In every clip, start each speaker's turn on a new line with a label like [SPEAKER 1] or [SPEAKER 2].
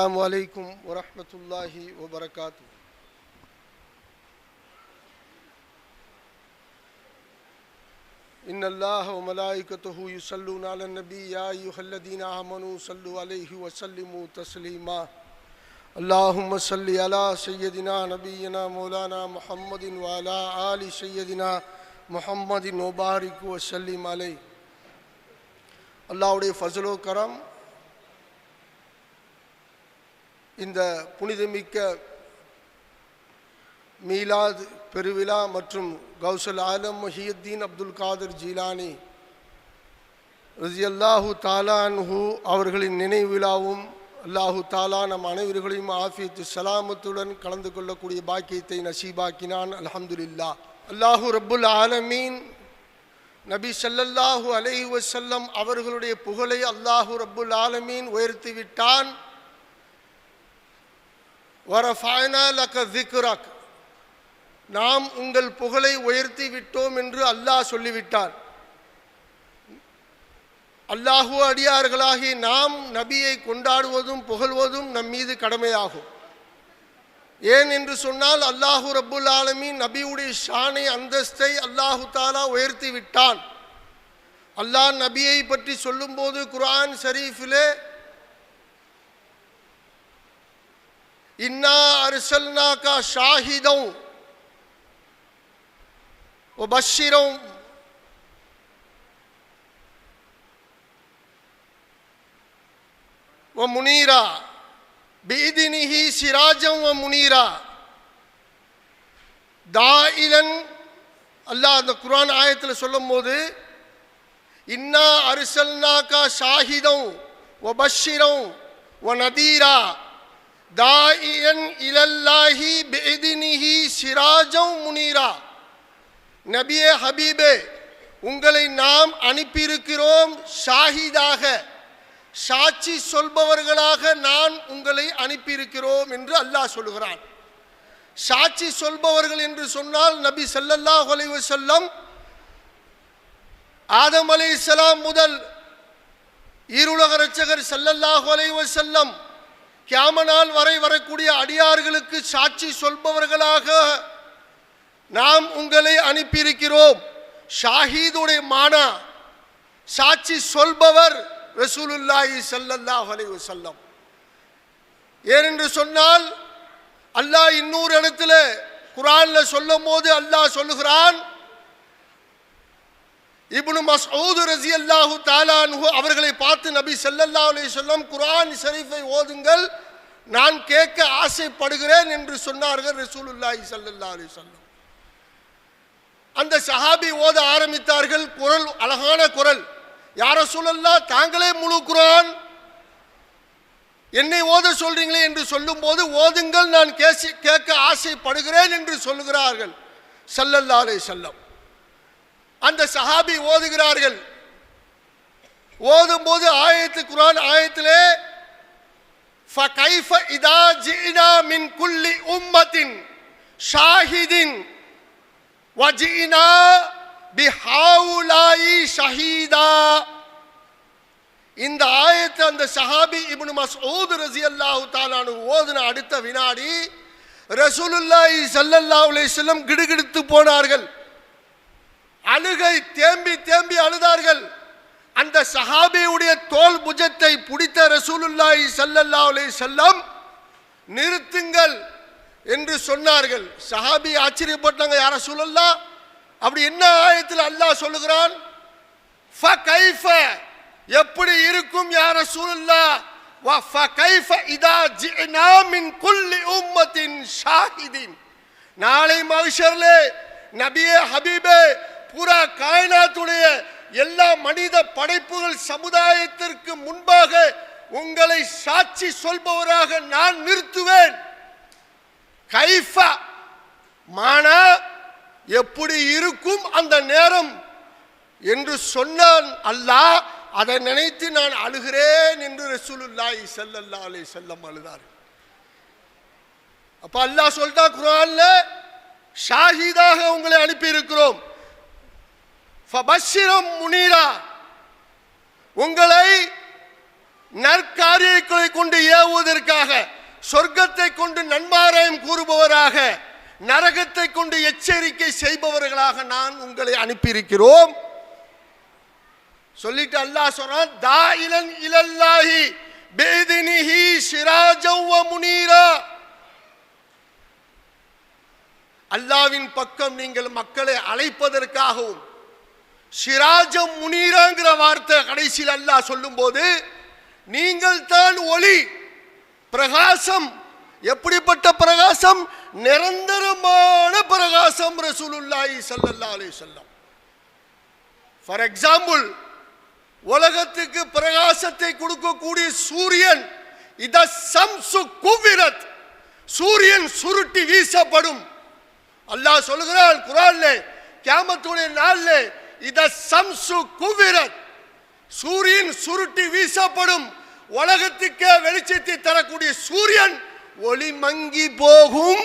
[SPEAKER 1] السلام علیکم ورحمۃ اللہ وبرکاتہ۔ ان اللہ و ملائکتہ علی النبی یا ایھا الذین آمنوا صلوا علیہ وسلموا تسلیما۔ اللهم صل علی سیدنا نبینا مولانا محمد و آل سیدنا محمد مبارک وسلم علیہ۔ اللہ علیہ فضل و کرم இந்த புனிதமிக்க மீலாத் பெருவிழா மற்றும் கௌசல் ஆலம் மொஹியுத்தீன் அப்துல் காதர் ஜீலானி ரஜியல்லாஹு தாலான்ஹு அவர்களின் நினைவிழாவும் அல்லாஹு தாலா நம் அனைவர்களையும் ஆஃபியத்து சலாமத்துடன் கலந்து கொள்ளக்கூடிய பாக்கியத்தை நசீபாக்கினான். அல்ஹம்துலில்லா அல்லாஹு ரப்புல் ஆலமீன். நபி சல்லல்லாஹு அலைஹி வசல்லம் அவர்களுடைய புகழை அல்லாஹு ரப்புல் ஆலமீன் உயர்த்திவிட்டான் வரஃபாய்னா லக்க திக்ரக் நாம் உங்கள் புகழை உயர்த்தி விட்டோம் என்று அல்லாஹ் சொல்லிவிட்டான் அல்லாஹு அடியார்களாகி நாம் நபியை கொண்டாடுவதும் புகழ்வதும் நம் மீது கடமையாகும். ஏன் என்று சொன்னால் அல்லாஹு ரப்புல் ஆலமி நபியுடைய ஷானை அந்தஸ்தை அல்லாஹு தாலா உயர்த்தி விட்டான். அல்லாஹ் நபியை பற்றி சொல்லும்போது குரான் ஷரீஃபிலே இன்னா அரிசல்னா கா ஷாஹிதம் பஷிரம் ஓ முனீரா பீதினிஹி சிராஜம் ஓ முனீரா தாயிலன் அல்லாஹ் அந்த குரான் ஆயத்தில் சொல்லும் போது இன்னா அரிசல்னாக்கா ஷாஹிதம் ஒ பஷிரம் ஒ நதீரா தாயியன் இலல்லாஹி பிஇதினிஹி சிராஜம் முனீரா. நபியே ஹபீபே உங்களை நாம் அனுப்பியிருக்கிறோம் ஷாஹிதாக. சாட்சி சொல்பவர்களாக நான் உங்களை அனுப்பியிருக்கிறோம் என்று அல்லாஹ் சொல்கிறான் சாட்சி சொல்பவர்கள் என்று சொன்னால் நபி சல்லல்லா ஒலைவு செல்லம் ஆதம் அலைஹிஸ்ஸலாம் முதல் ஈருலக ரட்சகர் சல்லல்லாஹ் ஒலைவு செல்லம் கியாம நாள் வரை வரக்கூடிய அடியார்களுக்கு சாட்சி சொல்பவர்களாக நாம் உங்களை அனுப்பியிருக்கிறோம். ஷாஹீதுடைய மானா சாட்சி சொல்பவர் ரசூலுல்லாஹி சல்லல்லாஹ் அலைஹி வஸல்லம். ஏனென்று சொன்னால் அல்லாஹ் இன்னொரு இடத்துல குரானில் சொல்லும் போது அல்லாஹ் சொல்லுகிறான் இப்னு மசூது ரசி அல்லாஹு தாலானு அவர்களை பார்த்து நபி ஸல்லல்லாஹு அலி சொல்லம் குரான் ஷரீஃபை ஓதுங்கள் நான் கேட்க ஆசைப்படுகிறேன் என்று சொன்னார்கள் ரசூலுல்லாஹி சல்லல்லா அலி சொல்லம் அந்த சஹாபி ஓத ஆரம்பித்தார்கள் குரல் அழகான குரல். யார சொல்லல்லா தாங்களே முழு குரான் என்னை ஓத சொல்றீங்களே? என்று சொல்லும்போது ஓதுங்கள் நான் கேசி கேட்க ஆசைப்படுகிறேன் என்று சொல்லுகிறார்கள் சல்லல்லா அலை செல்லம் அந்த சஹாபி ஓதுகிறார்கள். ஓதும் போது ஆயத்து குரான் ஆயத்திலே ஃபகைஃப இதா ஜினா மின் குல்லி உம்மத்தின் ஷாஹிதின் வஜினா பிஹாவுலாயி ஷஹீதா. இந்த ஆயத்தை அந்த சஹாபி இப்னு மஸ்ஊத் ரஸியல்லாஹு தஆலானு ஓதுன அடுத்த வினாடி ரசூலுல்லாஹி ஸல்லல்லாஹு அலைஹி வஸல்லம் கிடுகிடுத்து போனார்கள். அழுகை தேம்பி தேம்பி அழுதார்கள். அந்த சஹாபியுடைய தோல் புஜத்தை பிடித்த ரசூலுல்லாய் சல்லல்லா அலே செல்லம் நிறுத்துங்கள் என்று சொன்னார்கள். சஹாபி ஆச்சரியப்பட்டாங்க யார சூழல்லா அப்படி என்ன ஆயத்தில் அல்லாஹ் சொல்லுகிறான்? எப்படி இருக்கும் யார சூழல்லா நாளை மகிஷர்லே நபியே ஹபீபே புறா காயனாத்துடைய எல்லா மனித படைப்புகள் சமுதாயத்திற்கு முன்பாக உங்களை சாட்சி சொல்பவராக நான் நிறுத்துவேன். கைஃபா. மானா எப்படி இருக்கும் அந்த நேரம்? என்று சொன்னான் அல்லாஹ். அதை நினைத்து நான் அழுகிறேன் என்று ரசூலுல்லாய் செல்லல்லா அலை செல்லம் அழுதார் அப்ப அல்லாஹ் சொல்லிட்டா குரான்ல ஷாஹிதாக உங்களை அனுப்பி ஃபபஷிரம் முனீரா. உங்களை நற்காரியங்களை கொண்டு ஏவுவதற்காக சொர்க்கத்தை கொண்டு நன்மாராயம் கூறுபவராக நரகத்தை கொண்டு எச்சரிக்கை செய்பவர்களாக நான் உங்களை அனுப்பியிருக்கிறோம். சொல்லிட்டு அல்லாஹ் சொன்னா தா இலன் இலல்லாஹி பேதினிஹி சிராஜவ முனீரா. அல்லாவின் பக்கம் நீங்கள் மக்களை அழைப்பதற்காகவும் சிராஜம் முனீராங்கிற வார்த்தை கடைசியில் அல்லாஹ் சொல்லும்போது நீங்கள் தான் ஒளி பிரகாசம். எப்படிப்பட்ட பிரகாசம்? நிரந்தரமான பிரகாசம் ரசூலுல்லாஹி ஸல்லல்லாஹு அலைஹி வஸல்லம். ஃபார் எக்ஸாம்பிள் உலகத்துக்கு பிரகாசத்தை கொடுக்கக்கூடிய சூரியன் இத சம்சு குவிரத். சூரியன் சுருட்டி வீசப்படும். அல்லாஹ் சொல்கிறான் குரான்ல கியாமத்துடைய நாள்ல இத சம்சு குவிரத் சூரியன் சுருட்டி வீசப்படும். உலகத்துக்கே வெளிச்சத்தை தரக்கூடிய சூரியன் ஒளி மங்கி போகும்.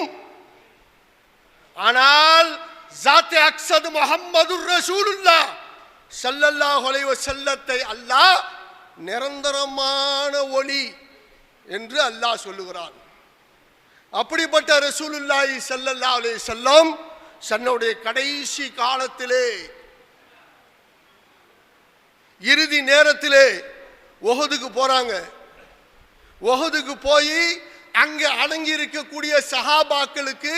[SPEAKER 1] ஆனால் ஜாத்தே அக்ஸது முகம்மது ரசூலுல்லா ஸல்லல்லாஹு ஒலைவ செல்லத்தை அல்லாஹ் நிரந்தரமான ஒளி என்று அல்லாஹ் சொல்லுகிறான். அப்படிப்பட்ட ரசூலுல்லாஹி ஸல்லல்லாஹு அலைஹி செல்லம் தன்னுடைய கடைசி காலத்திலே இறுதி நேரத்திலே ஒகதுக்கு போறாங்க. ஒகதுக்கு போய் அங்கே அடங்கி இருக்கக்கூடிய சஹாபாக்களுக்கு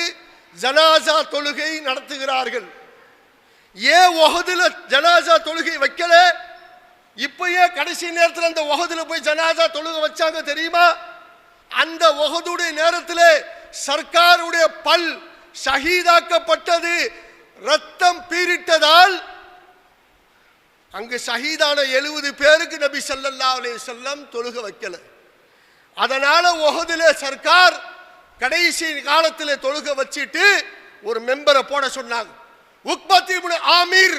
[SPEAKER 1] ஜனாசா தொழுகை நடத்துகிறார்கள். ஏன் ஒஹதுல ஜனாசா தொழுகை வைக்கல? இப்பயே கடைசி நேரத்தில் அந்த ஒஹதுல போய் ஜனாசா தொழுகை வச்சாங்க தெரியுமா? அந்த ஒகதுடைய நேரத்தில் சர்க்காருடைய பல் ஷஹீதாக்கப்பட்டது ரத்தம் பீரிட்டதால் அங்கு ஷஹீதான எழுபது பேருக்கு நபி சல்லல்லா அலே செல்லம் தொழுக வைக்கல. அதனால ஒஹதுல சர்க்கார் கடைசி காலத்தில் தொழுக வச்சிட்டு ஒரு மெம்பரை போட சொன்னாங்க. உக்பத் ஆமீர்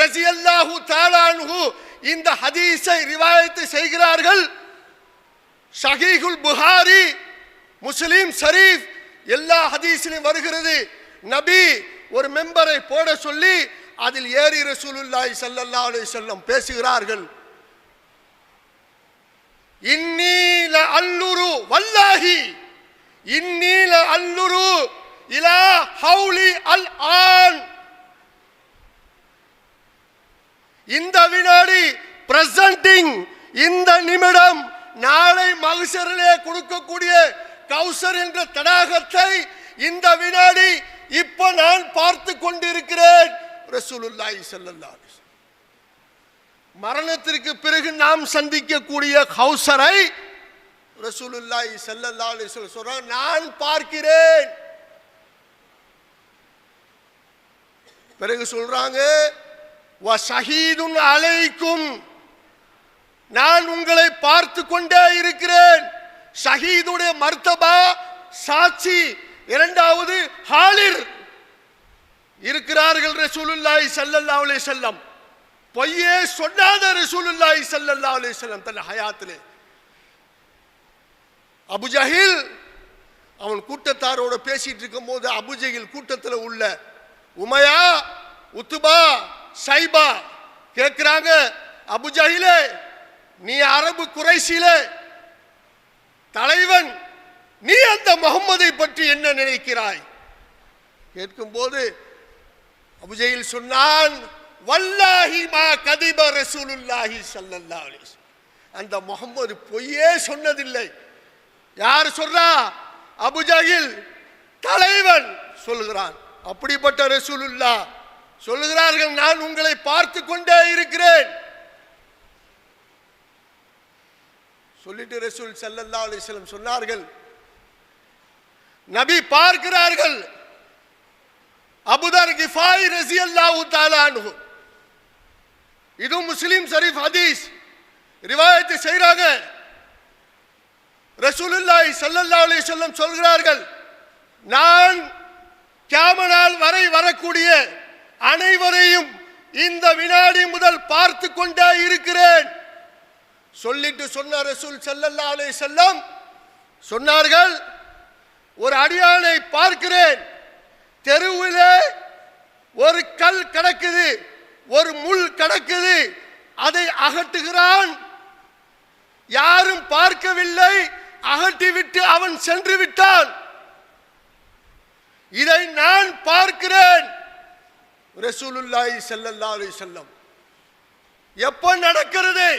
[SPEAKER 1] ரசியல்லாஹு தஆலா இந்த ஹதீஸை ரிவாயத்து செய்கிறார்கள். ஷஹீகுல் புகாரி முஸ்லீம் ஷரீஃப் எல்லா ஹதீஸிலும் வருகிறது. நபி ஒரு மெம்பரை போட சொல்லி அதில் ஏறி ரசூலுல்லாய் சல்லல்லா அலி செல்லம் பேசுகிறார்கள். இன்னீல அல்லுரு வல்லாஹி இன்னீல அல்லுரு இலா ஹவுலி அல் ஆன் இந்த வினாடி பிரசன்டிங் இந்த நிமிடம் நாளை மகசரிலே கொடுக்கக்கூடிய கௌசர் என்ற தடாகத்தை இந்த வினாடி இப்ப நான் பார்த்து கொண்டிருக்கிறேன். ரசூலுல்லாஹி செல்லல்லா மரணத்திற்கு பிறகு நாம் சந்திக்கக்கூடிய கௌசரை ரசூலுல்லாஹி செல்லல்லா அலைஹி சொல்றாங்க நான் பார்க்கிறேன். பிறகு சொல்றாங்க வ அலைக்கும் நான் உங்களை பார்த்து கொண்டே இருக்கிறேன். ஷஹீதுடைய மர்த்தபா சாட்சி இரண்டாவது ஹாலிர். இருக்கிறார்கள் ரசூலுல்லாய் சல்லல்லா அலே செல்லம் பொய்யே சொல்லாத ரசூலுல்லாய் சல்லல்லா அலே செல்லம் தன் ஹயாத்திலே. அபுஜஹில் அவன் கூட்டத்தாரோட பேசிட்டு இருக்கும் போது அபுஜஹில் கூட்டத்தில் உள்ள உமையா உத்துபா சைபா கேட்கிறாங்க அபுஜஹிலே நீ அரபு குறைசிலே தலைவன் நீ அந்த முகம்மதை பற்றி என்ன நினைக்கிறாய்? கேட்கும்போது அபுஜெயில் சொன்னான் வல்லாஹி மா கதிப ரசூலுல்லாஹி அந்த முகம்மது பொய்யே சொன்னதில்லை. யார் சொல்றா? அபுஜகில் தலைவன் சொல்லுகிறான். அப்படிப்பட்ட ரசூலுல்லா சொல்லுகிறார்கள் நான் உங்களை பார்த்து கொண்டே இருக்கிறேன். சொல்லிட்டு ரசூல் ஸல்லல்லாஹு அலிஸ்லம் சொன்னார்கள் நபி பார்க்கிறார்கள் அபுதர் கிஃபாய் ரசி அல்லாஹு தாலானு இது முஸ்லீம் ஷரீஃப் ஹதீஸ் ரிவாயத்து செய்கிறாங்க ரசூலுல்லாய் சல்லல்லா அலி வஸல்லம் சொல்கிறார்கள் நான் கேமனால் வரை வரக்கூடிய அனைவரையும் இந்த வினாடி முதல் பார்த்து கொண்டே இருக்கிறேன். சொல்லிட்டு சொன்ன ரசூல் சல்லல்லா அலைஹி செல்லம் சொன்னார்கள் ஒரு அடியானை பார்க்கிறேன். தெருவில் ஒரு கல் கிடக்குது ஒரு முள் கிடக்குது அதை அகட்டுகிறான் யாரும் பார்க்கவில்லை அகற்றிவிட்டு அவன் சென்று விட்டான். இதை நான் பார்க்கிறேன். ரசூலுல்லாய் செல்லல்லாரை செல்லம் வஸல்லம். எப்ப நடக்கிறது?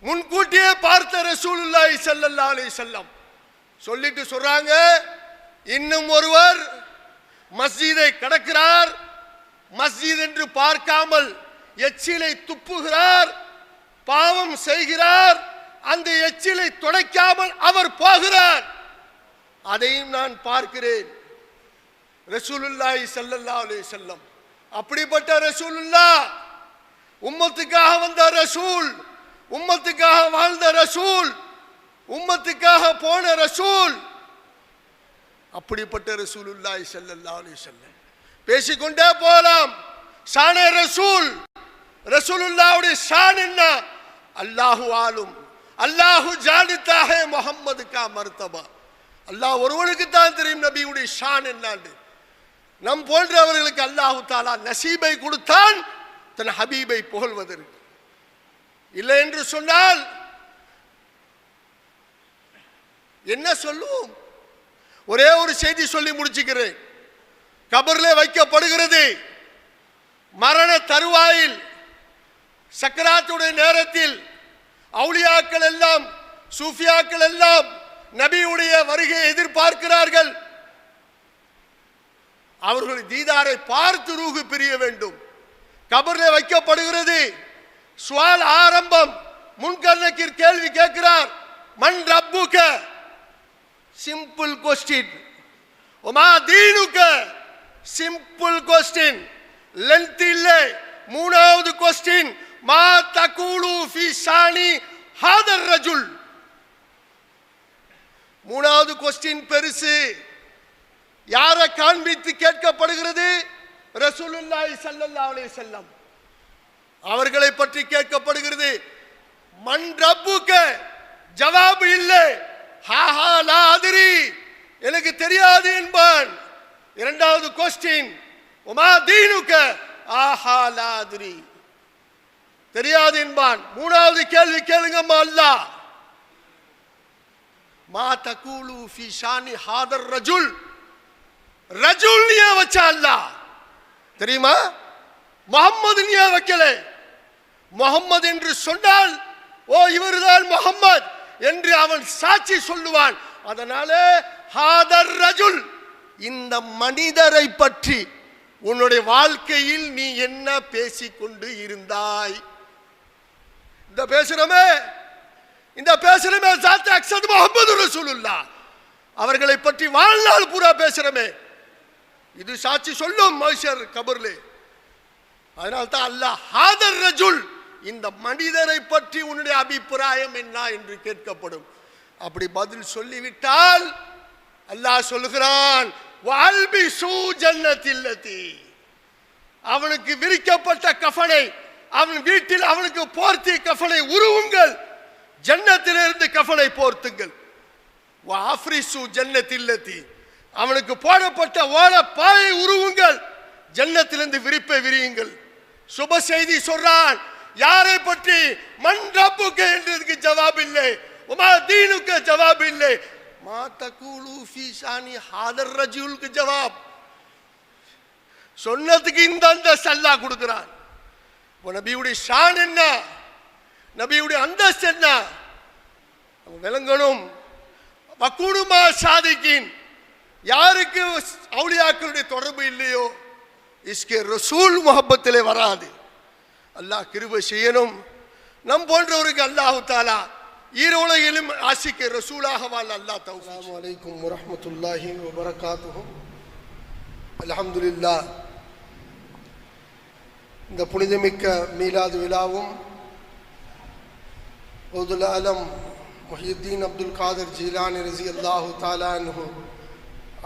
[SPEAKER 1] முன்கூட்டியே பார்த்த ரசூலுல்லாய் செல்லல்லாரை செல்லம் சொல்லிட்டு சொல்றாங்க இன்னும் ஒருவர் மஸ்ஜிதை கடக்கிறார். மஸ்ஜித் என்று பார்க்காமல் எச்சிலை துப்புகிறார். பாவம் செய்கிறார். அந்த எச்சிலை துடைக்காமல் அவர் போகிறார். அதையும் நான் பார்க்கிறேன். ரசூலுல்லாய் ஸல்லல்லாஹு அலே செல்லம் அப்படிப்பட்ட ரசூலுல்லா உம்மத்துக்காக வந்த ரசூல் உம்மத்துக்காக வாழ்ந்த ரசூல் உம்மத்துக்காக போன ரசூல் அப்படிப்பட்ட ரசூலுல்லாய் செல்லல்லா அலி செல்ல பேசிக்கொண்டே போகலாம். ஷானே ரசூல். ரசூலுல்லாவுடைய ஷான் என்ன? அல்லாஹு ஆளும். அல்லாஹு ஜானித்தாக முகம்மது கா மருத்தபா. அல்லாஹ் ஒருவனுக்கு தான் தெரியும் நபியுடைய ஷான் என்னான்னு. நம் போன்றவர்களுக்கு அல்லாஹு தாலா நசீபை கொடுத்தான் தன் ஹபீபை புகழ்வதற்கு. இல்லை என்று சொன்னால் என்ன சொல்லுவோம் ஒரே ஒரு செய்தி சொல்லி முடிச்சுக்கிறேன். கபர்ல வைக்கப்படுகிறது. மரண தருவாயில் சக்கராத்துடைய நேரத்தில் அவுளியாக்கள் எல்லாம் சூஃபியாக்கள் எல்லாம் நபியுடைய வருகையை எதிர்பார்க்கிறார்கள். அவர்கள் தீதாரை பார்த்து ரூகு பிரிய வேண்டும். கபரில் வைக்கப்படுகிறது. சுவால் ஆரம்பம் முன்கர்ணக்கில் கேள்வி கேட்கிறார். மண் ரப்புக? சிம்பிள் கொஸ்டின் உமா தீனுக்க சிம்பிள் கொஸ்டின் லென்த் இல்லை மூணாவது கொஸ்டின் மா தகூலு ஃபி ஷானி ஹாதர் ரஜுல் மூணாவது கொஸ்டின் பெருசு. யாரை காண்பித்து கேட்கப்படுகிறது? ரசூலுல்லாஹி ஸல்லல்லாஹு அலைஹி வஸல்லம். அவர்களை பற்றி கேட்கப்படுகிறது. மன் ரப்புக்க ஜவாபு இல்லை. ஹாஹா லாதிரி எனக்கு தெரியாது என்பான். இரண்டாவது கொஸ்டின் உமா தீனுக்க? ஆஹா லாதிரி தெரியாது என்பான். மூணாவது கேள்வி கேளுங்கம்மா அல்லாஹ். மா தகூலு ஃபி ஷானி ஹாதர் ரஜுல். ரஜுல் நீ வச்சா அல்லா தெரியுமா? முகம்மது நீ வைக்கல? முகம்மது என்று சொன்னால் ஓ இவர்தான் முகம்மது என்று அவன் சாட்சி சொல்லுவான். அதனால ஹாதர் ரஜுல் இந்த மனிதரை பற்றி உன்னுடைய வாழ்க்கையில் நீ என்ன பேசிக்கொண்டு இருந்தாய்? இந்த பேசுறமே இந்த பேசுறமே ஜாத் அக்சத் முகமது ரசூலுல்லா. அவர்களை பற்றி வாழ்நாள் பூரா பேசுறமே. இது சாட்சி சொல்லும் மனுஷர் கபர்லே. அதனால்தான் அல்லாஹ் ஹாதர் ரஜுல் இந்த மனிதரை பற்றி உன்னுடைய அபிப்பிராயம் என்ன என்று கேட்கப்படும். அப்படி பதில் சொல்லிவிட்டால் அல்லாஹ் சொல்லுகிறான் வால்பி சூ ஜன்னத்தில்லதி. அவனுக்கு விரிக்கப்பட்ட கஃனை அவன் வீட்டில் அவனுக்கு போர்த்திய கஃனை உருவுங்கள். ஜன்னத்திலிருந்து கஃனை போர்த்துங்கள். வாஃப்ரிசு ஜன்னத்தில்லதி. அவனுக்கு போடப்பட்ட ஓட பாயை உருவுங்கள். ஜன்னத்திலிருந்து விரிப்பை விரியுங்கள். சுப செய்தி சொல்றான் யாரை பற்றி மன்றப்புக்கு என்றதுக்கு ஜவாப் இல்லை உமா தீனுக்கு ஜவாப் இல்லை மா தகூலு ஷானி ஹாதர் ரஜூலுக்கு ஜவாப். சொன்னதுக்கு இந்த அந்த சல்லா கொடுக்குறான் இப்போ நபியுடைய ஷான் என்ன? நபியுடைய அந்தஸ்து என்ன? நம்ம விளங்கணும். வக்கூடுமா சாதிக்கின் யாருக்கு அவுளியாக்களுடைய தொடர்பு இல்லையோ? இஸ்கே ரசூல் முகப்பத்திலே வராது. அல்லாஹ் கிருப செய்யணும். நம் போன்றவருக்கு அல்லாஹு தாலா ஈரோலையிலும் ஆசிக்க ரசூலாக வாழ் அல்லாஹ் அஸ்ஸலாமு அலைக்கும் வரமத்துல்லாஹி வபரகாத்துஹு. அலமதுல்லா இந்த புனிதமிக்க மீலாது விழாவும் உதுல் அலம் மொஹியுத்தீன் அப்துல் காதர் ஜீலானி ரசி அல்லாஹு தாலான்ஹு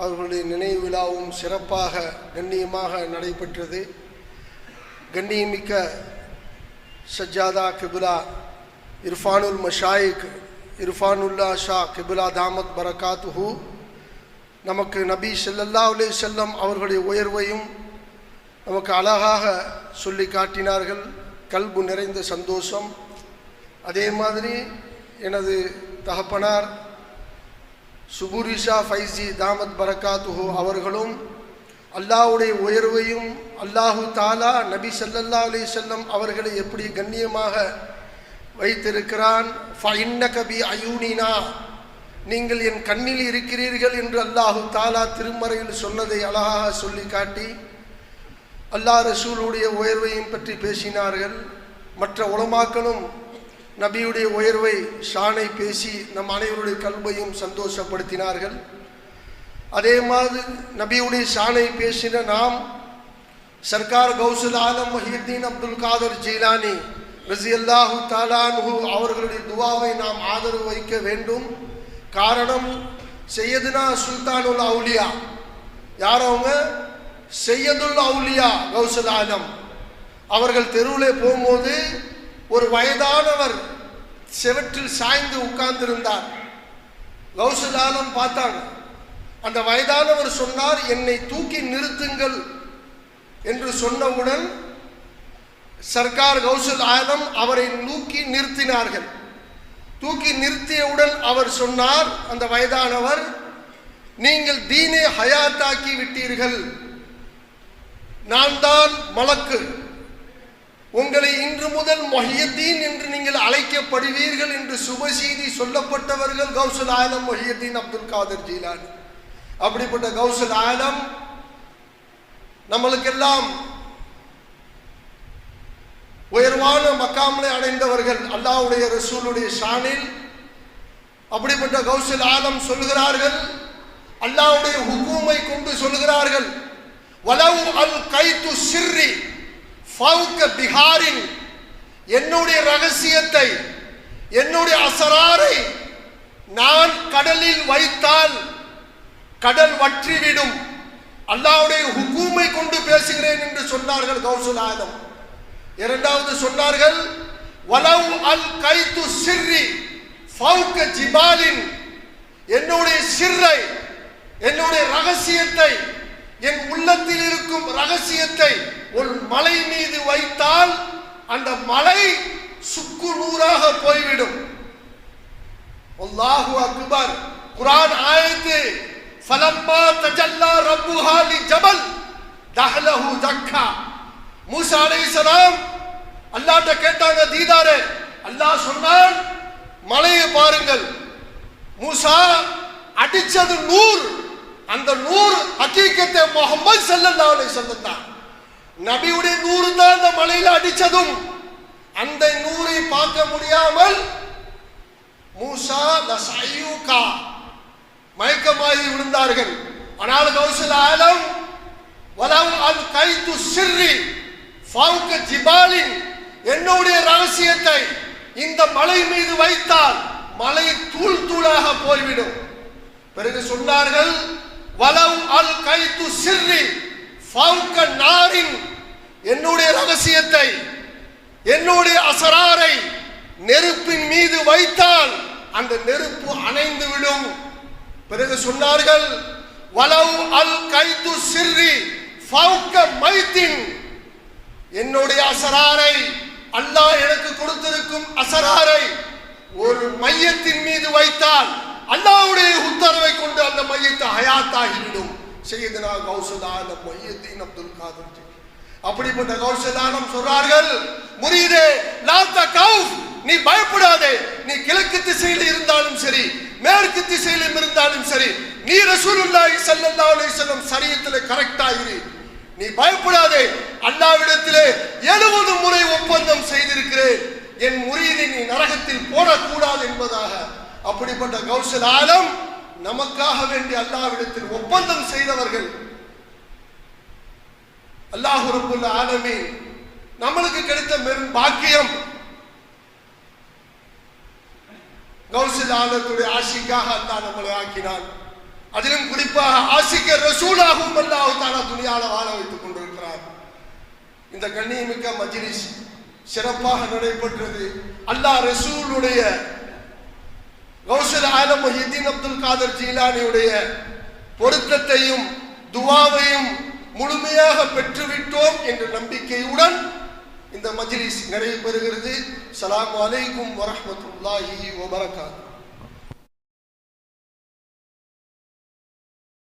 [SPEAKER 1] அவர்களுடைய நினைவு விழாவும் சிறப்பாக கண்ணியமாக நடைபெற்றது. கண்ணியமிக்க சஜ்ஜாதா கிபுலா இர்ஃபானுல் மஷாயிக் இர்ஃபானுல்லா ஷா கிபுலா தாமத் பரகாத்துஹு நமக்கு நபி செல்லல்லா உலே செல்லம் அவர்களுடைய உயர்வையும் நமக்கு அழகாக சொல்லி காட்டினார்கள். கல்பு நிறைந்த சந்தோஷம். அதே மாதிரி எனது தகப்பனார் சுபுரிஷா ஃபைசி தாமத் பரக்காத்துஹு அவர்களும் அல்லாவுடைய உயர்வையும் அல்லாஹு தாலா நபி ஸல்லல்லாஹு அலி செல்லம் அவர்களை எப்படி கண்ணியமாக வைத்திருக்கிறான்? கபி அயூனினா. நீங்கள் என் கண்ணில் இருக்கிறீர்கள் என்று அல்லாஹு தாலா திருமறையில் சொன்னதை அழகாக சொல்லி காட்டி அல்லாஹ் ரசூலுடைய உயர்வையும் பற்றி பேசினார்கள். மற்ற உலமாக்களும் நபியுடைய உயர்வை ஷானை பேசி நம் அனைவருடைய கல்வையும் சந்தோஷப்படுத்தினார்கள். அதே மாதிரி நபியுடைய ஷானை பேசின நாம் சர்க்கார் கௌசுல் ஆலம் மஹியுத்தீன் அப்துல் காதர் ஜீலானி ரசி அல்லாஹு தாலான்ஹு அவர்களுடைய துவாவை நாம் ஆதரவு வைக்க வேண்டும் காரணம் செய்யதுனா சுல்தானுல் அவுலியா யார் அவங்க செய்யதுல் அவுலியா கௌசுல் ஆலம் அவர்கள் தெருவில் போகும்போது ஒரு வயதானவர் செவற்றில் சாய்ந்து உட்கார்ந்திருந்தார் கௌசுல் ஆலம் பார்த்தாங்க அந்த வயதானவர் சொன்னார் என்னை தூக்கி நிறுத்துங்கள் என்று சொன்னவுடன் சர்க்கார் கௌசல் ஆலம் அவரை தூக்கி நிறுத்தினார்கள். தூக்கி நிறுத்தியவுடன் அவர் சொன்னார் அந்த வயதானவர் நீங்கள் தீனே ஹயாத்தாக்கி விட்டீர்கள். நான் தான் மலக்கு. உங்களை இன்று முதல் மொஹியத்தீன் என்று நீங்கள் அழைக்கப்படுவீர்கள் என்று சுபசீதி சொல்லப்பட்டவர்கள் கௌசல் ஆலம் மொஹியத்தீன் அப்துல் காதர் ஜீலான். அப்படிப்பட்ட கௌசல் ஆலம் நம்மளுக்கெல்லாம் உயர்வான மக்காமலை அடைந்தவர்கள் அல்லாவுடைய ரசூலுடைய ஷானில் அப்படிப்பட்ட கௌசல் ஆலம் சொல்கிறார்கள் அல்லாவுடைய ஹுக்கூமை கொண்டு சொல்கிறார்கள் வலவு அல் கைத்து சிர்ரி ஃபவுக்க பிஹாரின் என்னுடைய ரகசியத்தை என்னுடைய அசராரை நான் கடலில் வைத்தால் கடல் வற்றிவிடும். அல்லாவுடைய ஹுக்கூமை கொண்டு பேசுகிறேன் என்று சொன்னார்கள் கௌசல் ஆதம். இரண்டாவது சொன்னார்கள் வலவ் அல் கைத்து சிர்ரி ஃபவுக்க ஜிபாலின். என்னுடைய சிர்ரை என்னுடைய ரகசியத்தை என் உள்ளத்தில் இருக்கும் ரகசியத்தை ஒரு மலை மீது வைத்தால் அந்த மலை சுக்கு நூறாக போய்விடும். அல்லாஹு அக்பர் குரான் ஆயத்து ஃபலம்மா தஜல்லா ரப்புஹா லி ஜபல் தஹலஹு தக்கா மூசா அலைஹிஸ்ஸலாம் அல்லாஹ்ட்ட கேட்டாங்க தீதாரே அல்லாஹ் சொன்னான் மலையை பாருங்கள் மூசா அடிச்சது நூறு அந்த நூறு ஹக்கீக்கத்தை முகமது ஸல்லல்லாஹு அலைஹி வஸல்லம் தான் நபியுடைய நூறு தான் அந்த மலையில அடிச்சதும் அந்த நூறை பார்க்க முடியாமல் மூசா லசையூகா மயக்கமாகி விழுந்தார்கள். ஆனால் கௌசல் ஆலம் வலவு அல் கைது சிர்ரி ஃபவுக்க ஜிபாலின் என்னுடைய ரகசியத்தை இந்த மலை மீது வைத்தால் மலை தூள் தூளாக போய்விடும். பிறகு சொன்னார்கள் வலவு அல் கைது சிர்ரி ஃபவுக்க நாரின் என்னுடைய ரகசியத்தை என்னுடைய அசராரை நெருப்பின் மீது வைத்தால் அந்த நெருப்பு அணைந்து விடும். பிறகு சொன்னார்கள் வலவு அல் கைது சிர்ரி ஃபவுக்க மைத்தின் என்னுடைய அசராரை அல்லாஹ் எனக்கு கொடுத்திருக்கும் அசராரை ஒரு மையத்தின் மீது வைத்தால் அல்லாஹ்வுடைய உத்தரவை கொண்டு அந்த மையத்தை ஹயாத்தாகிவிடும் செய்யதுனா அந்த மையத்தின் அப்துல் காதர் ஜி. அப்படிப்பட்ட கௌசதானம் சொல்றார்கள் முரீதே லாத்த கௌஃப் நீ பயப்படாதே. நீ கிழக்கு திசையில் இருந்தாலும் சரி மேற்கு திசையிலும் இருந்தாலும் சரி நீ ரசூலுல்லாஹி ஸல்லல்லாஹு அலைஹி வஸல்லம் சரியத்திலே கரெக்டா இரு. நீ பயப்படாதே. அல்லாவிடத்திலே எழுபது முறை ஒப்பந்தம் செய்திருக்கிறேன். என் முறியதை நீ நரகத்தில் போடக்கூடாது என்பதாக. அப்படிப்பட்ட கௌசல் ஆலம் நமக்காக வேண்டி அல்லாவிடத்தில் ஒப்பந்தம் செய்தவர்கள் அல்லாஹு ரப்புல் ஆலமீன் நம்மளுக்கு கிடைத்த பெரும் பாக்கியம். கௌசல் ஆலத்துடைய ஆசிக்காக அல்லாஹ் நம்மளை ஆக்கினான். அதிலும் குறிப்பாக ஆசிக்க ரசூலாகவும் அல்லாஹ் தானா துணியால வாழ வைத்துக் கொண்டிருக்கிறார். இந்த கண்ணியமிக்க மஜ்லிஸ் சிறப்பாக நடைபெற்றது. அல்லாஹ் ரசூலுடைய கௌசல் ஆலம் மொஹிதீன் அப்துல் காதர் ஜீலானியுடைய பொருத்தத்தையும் துவாவையும் முழுமையாக பெற்றுவிட்டோம் என்ற நம்பிக்கையுடன் இந்த மஜ்லிஸ் நிறைவு பெறுகிறது சலாம் அலைக்கும் வரமத்துல்லாஹி வபரகாத்து